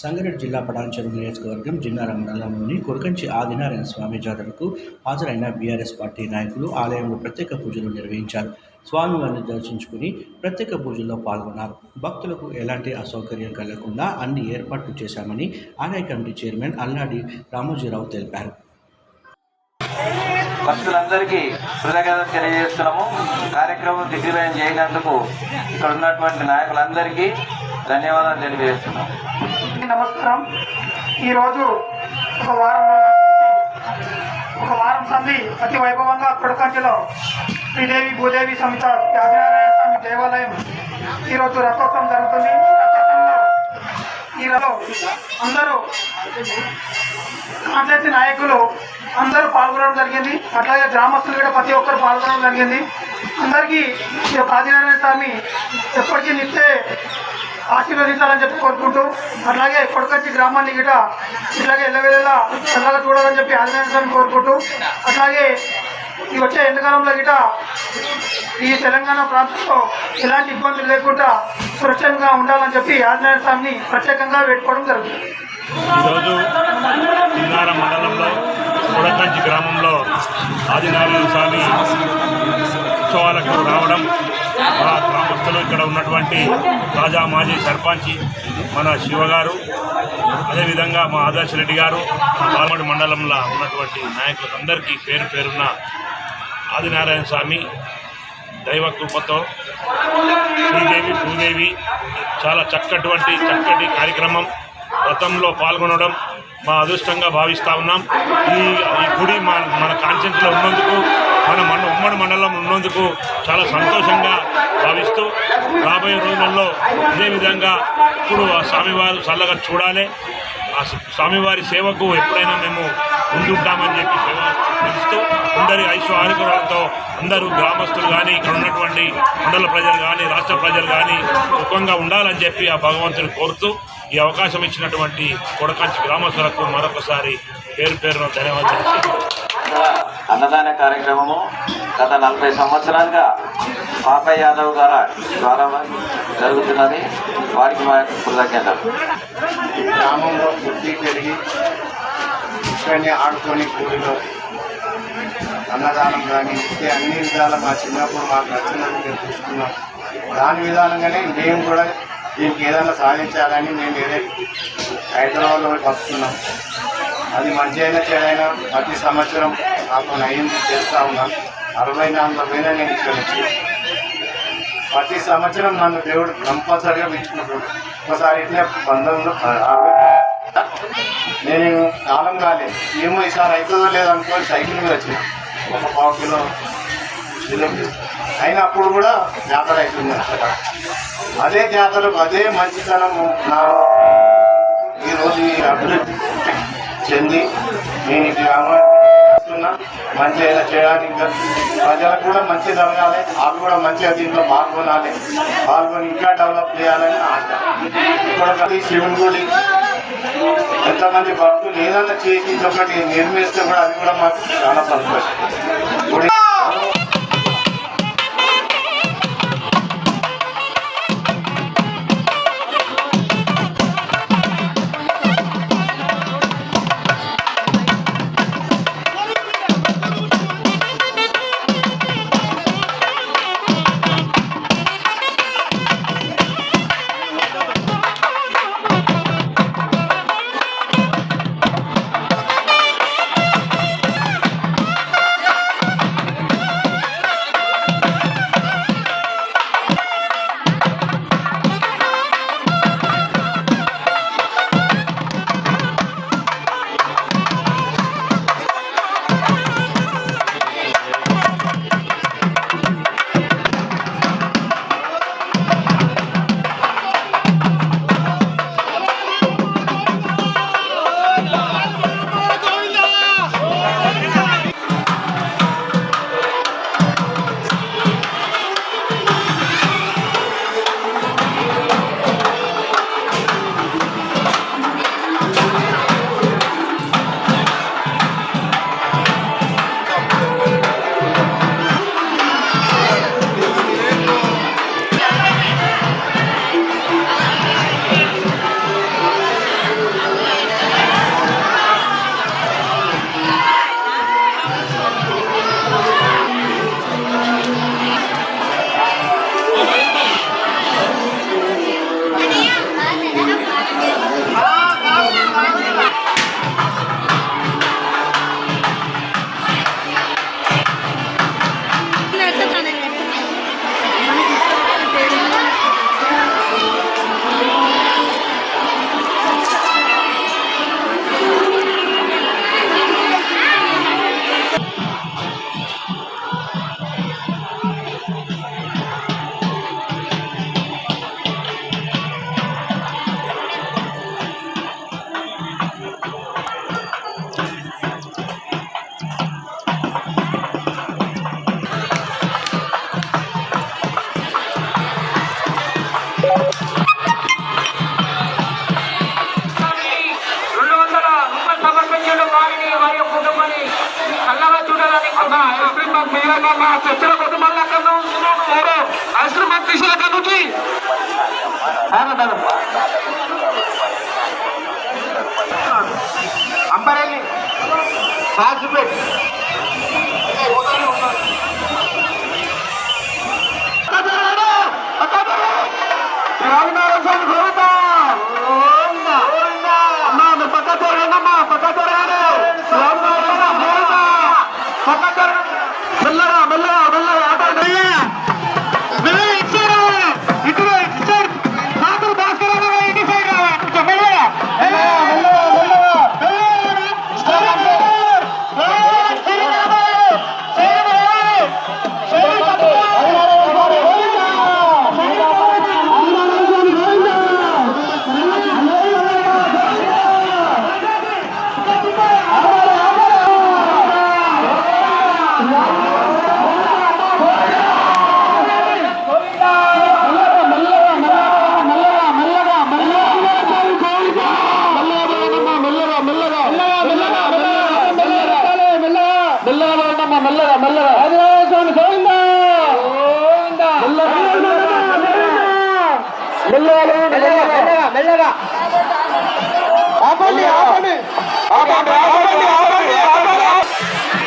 సంగారెడ్డి జిల్లా పటాన్చెరు నియోజకవర్గం జిన్నార మండలంలోని కొరకంచి ఆదినారాయణ స్వామి జాతరకు హాజరైన బీఆర్ఎస్ పార్టీ నాయకులు ఆలయంలో ప్రత్యేక పూజలు నిర్వహించారు. స్వామివారిని దర్శించుకుని ప్రత్యేక పూజల్లో పాల్గొన్నారు. భక్తులకు ఎలాంటి అసౌకర్యం కలగకుండా అన్ని ఏర్పాట్లు చేశామని ఆలయ కమిటీ చైర్మన్ అల్లాడి రామోజీరావు తెలిపారు. భక్తులందరికీ కృతజ్ఞతలు తెలియజేస్తున్నాము. కార్యక్రమం దిగ్విజయం చేయనందుకు ఇక్కడ ఉన్నటువంటి నాయకులందరికీ ధన్యవాదాలు తెలియజేస్తున్నాము. నమస్కారం. ఈరోజు ఒక వారం ఒక వారం సంధి అతి వైభవంగా కొడకంటిలో శ్రీదేవి భూదేవి సమిత త్యాగనారాయణ స్వామి దేవాలయం ఈరోజు రథోత్సవం జరుగుతుంది. ఈరోజు అందరూ కాంగ్రెస్ నాయకులు అందరూ పాల్గొనడం జరిగింది. అట్లాగే గ్రామస్తులు కూడా ప్రతి ఒక్కరు పాల్గొనడం జరిగింది. అందరికీ ఈ ఆదినారాయణ స్వామి ఎప్పటికీ నిత్య ఆశీర్వదించాలని చెప్పి కోరుకుంటూ అట్లాగే కొడకచ్చి గ్రామాన్ని గిట ఇట్లాగే ఎల్లవేళలా చల్లగా చూడాలని చెప్పి ఆదినారాయణ స్వామి కోరుకుంటూ అట్లాగే ఈ వచ్చే ఎండాకాలంలో గిట ఈ తెలంగాణ ప్రాంతంలో ఎలాంటి ఇబ్బందులు లేకుండా సురక్షితంగా ఉండాలని చెప్పి ఆంజనేయ స్వామిని ప్రత్యేకంగా వేడుకోవడం జరుగుతుంది. ఈరోజు చిన్నార మండలంలో కొడకంచి గ్రామంలో ఆదినారాయణ స్వామి ఉత్సవాలకు రావడం మా గ్రామస్తులు ఇక్కడ ఉన్నటువంటి రాజా మాజీ సర్పంచి మన శివగారు అదేవిధంగా మా ఆదర్శ రెడ్డి గారు పాల్మడి మండలంలో ఉన్నటువంటి నాయకులందరికీ పేరు పేరున్న ఆదినారాయణ స్వామి దైవ కృపతో శ్రీదేవి భూదేవి చాలా చక్కటువంటి చక్కటి కార్యక్రమం రథంలో పాల్గొనడం మా అదృష్టంగా భావిస్తూ ఉన్నాం. ఈ ఈ గుడి మన మన కాన్షియన్స్లో ఉన్నందుకు మన మన ఉమ్మడి మండలం ఉన్నందుకు చాలా సంతోషంగా భావిస్తూ రాబోయే రోజులలో ఇదే విధంగా ఇప్పుడు ఆ స్వామివారు చల్లగా చూడాలి. ఆ స్వామివారి సేవకు ఎప్పుడైనా మేము ముందుంటామని చెప్పి సేవ తెలుస్తూ అందరి ఐశ్వ ఆరోగ్యాలతో అందరూ గ్రామస్తులు కానీ ఇక్కడ ఉన్నటువంటి మండల ప్రజలు కానీ రాష్ట్ర ప్రజలు కానీ సుఖంగా ఉండాలని చెప్పి ఆ భగవంతుని కోరుతూ ఈ అవకాశం ఇచ్చినటువంటి కొడకంచి గ్రామస్తులకు మరొకసారి పేరు పేరున ధన్యవాదాలు. అన్నదాన కార్యక్రమము గత నలభై సంవత్సరాలుగా పాపయ్య యాదవ్ గారి ద్వారా జరుగుతున్నది. వారికి మా యొక్క కృతజ్ఞతలు. గ్రామంలో పుట్టి పెరిగి ఇక్కడనే ఆడుకొని కూడిలో అన్నదానం కానీ ఇస్తే అన్ని విధాల మా చిన్నప్పుడు మాకు నచ్చినట్టు మేము చూసుకున్నాం. దాని విధానంగానే మేము కూడా దీనికి ఏదైనా సాధించాలని మేము వేరే హైదరాబాద్లో వస్తున్నాం. అది మంచి అయినా చెడైనా ప్రతి సంవత్సరం నాకు నయ్యింది చేస్తూ ఉన్నాను అరవై నాలుగు వేల నేను ఇక్కడ నుంచి ప్రతి సంవత్సరం నన్ను దేవుడు కంపల్సరిగా పెంచుకుంటాడు ఒకసారి ఇట్లా పంతొమ్మిది నేను కాలం కాలేదు. ఏమో ఈసారి అవుతుందో లేదో సైకిల్ మీద వచ్చిన. ఒక పావు కిలో అయినప్పుడు కూడా జాతర అవుతుంది అదే జాతరకు అదే మంచితనము నా ఈరోజు ఈ అభివృద్ధి చెంది నేను ఈ గ్రామానికి మంచి అయినా చేయడానికి ప్రజలకు కూడా మంచి జరగాలి వాళ్ళు కూడా మంచిగా దీంట్లో పాల్గొనాలి పాల్గొని ఇంకా డెవలప్ చేయాలని ఆశ. ఇక్కడ శివుని గుడి ఎంతమంది భక్తులు ఏదైనా చేసి ఒకటి నిర్మిస్తే కూడా అది కూడా మాకు చాలా సంతోషం. చూడాలని ఐస్ క్రీమ్ మాకు మీరన్నా చర్చల కుటుంబాల అక్కడ నుంచి ఐస్ క్రీమ్ మాకు తీసిన అక్కడ ఆపండి ఆపండి. ఆపండి ఆపండి ఆపండి ఆపండి.